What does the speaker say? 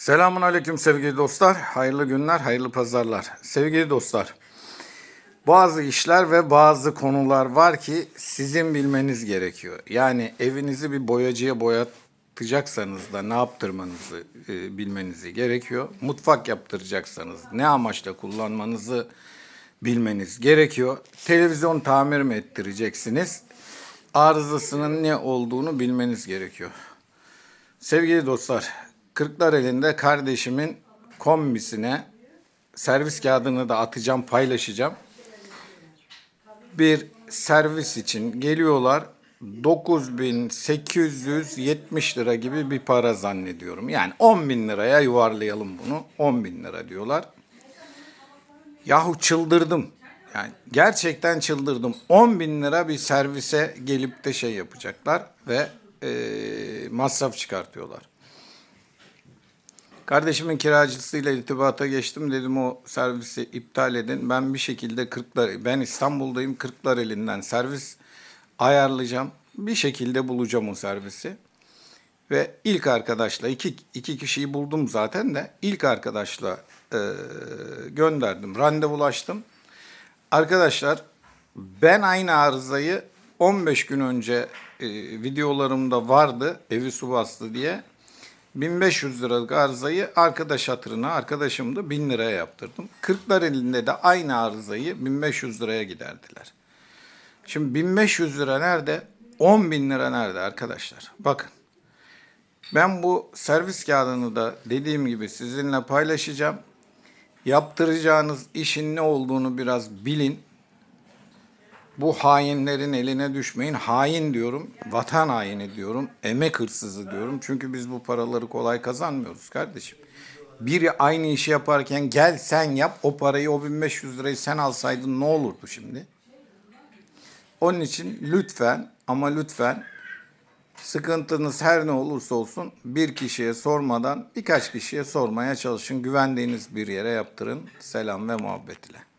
Selamun Aleyküm sevgili dostlar. Hayırlı günler, hayırlı pazarlar. Sevgili dostlar, bazı işler ve bazı konular var ki sizin bilmeniz gerekiyor. Yani evinizi bir boyacıya boyatacaksanız da ne yaptırmanızı e, bilmenizi gerekiyor. Mutfak yaptıracaksanız ne amaçla kullanmanızı bilmeniz gerekiyor. Televizyon tamir mi ettireceksiniz? Arızasının ne olduğunu bilmeniz gerekiyor. Sevgili dostlar, Kırklar elinde kardeşimin kombisine servis kağıdını da atacağım, paylaşacağım. Bir servis için geliyorlar 9870 lira gibi bir para zannediyorum. Yani 10 bin liraya yuvarlayalım bunu. 10 bin lira diyorlar. Yahu çıldırdım. Yani gerçekten çıldırdım. 10 bin lira bir servise gelip de şey yapacaklar ve eee, masraf çıkartıyorlar. Kardeşimin kiracısıyla irtibata geçtim. Dedim o servisi iptal edin. Ben bir şekilde Kırklar, ben İstanbul'dayım. Kırklar elinden servis ayarlayacağım. Bir şekilde bulacağım o servisi. Ve ilk arkadaşla iki, iki kişiyi buldum zaten de ilk arkadaşla e, gönderdim. Randevulaştım. Arkadaşlar ben aynı arızayı 15 gün önce e, videolarımda vardı evi su bastı diye. 1500 liralık arızayı arkadaş hatırına arkadaşımdı 1000 liraya yaptırdım. Kırklar elinde de aynı arızayı 1500 liraya giderdiler. Şimdi 1500 lira nerede? 10 bin lira nerede arkadaşlar? Bakın. Ben bu servis kağıdını da dediğim gibi sizinle paylaşacağım. Yaptıracağınız işin ne olduğunu biraz bilin. Bu hainlerin eline düşmeyin. Hain diyorum, vatan haini diyorum, emek hırsızı diyorum. Çünkü biz bu paraları kolay kazanmıyoruz kardeşim. Biri aynı işi yaparken gel sen yap o parayı o 1500 lirayı sen alsaydın ne olurdu şimdi? Onun için lütfen ama lütfen sıkıntınız her ne olursa olsun bir kişiye sormadan birkaç kişiye sormaya çalışın. Güvendiğiniz bir yere yaptırın. Selam ve muhabbet ile.